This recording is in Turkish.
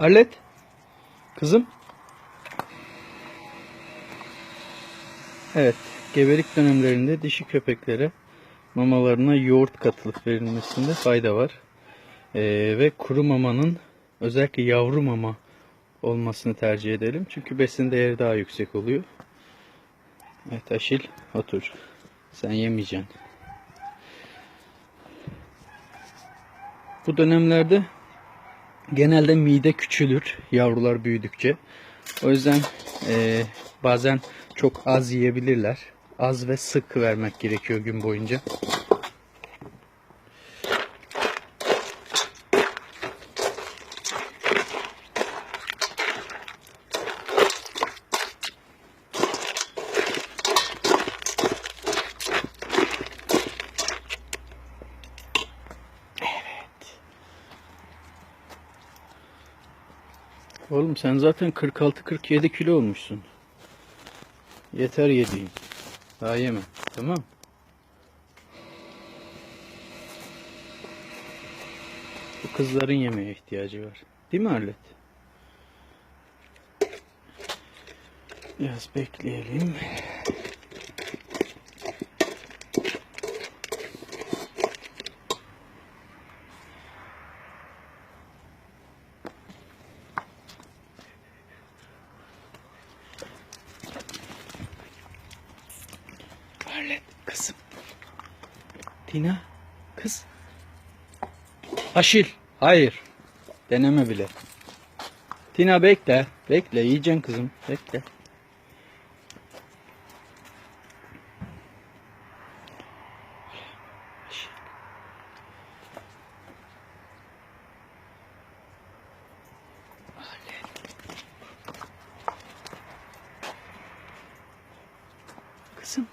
Arlet. Kızım. Evet. Gebelik dönemlerinde dişi köpeklere mamalarına yoğurt katılıp verilmesinde fayda var. Ee, ve kuru mamanın özellikle yavru mama olmasını tercih edelim. Çünkü besin değeri daha yüksek oluyor. Evet Aşil otur. Sen yemeyeceksin. Bu dönemlerde genelde mide küçülür yavrular büyüdükçe. O yüzden eee, bazen çok az yiyebilirler. Az ve sık vermek gerekiyor gün boyunca. Oğlum sen zaten 46-47 kilo olmuşsun. Yeter yediğin. Daha yeme. Tamam. Bu kızların yemeğe ihtiyacı var. Değil mi Arlet? Biraz bekleyelim. Arlet kızım. Tina kız. Aşil. Hayır. Deneme bile. Tina bekle. Bekle. Yiyeceksin kızım. Bekle. Kızım.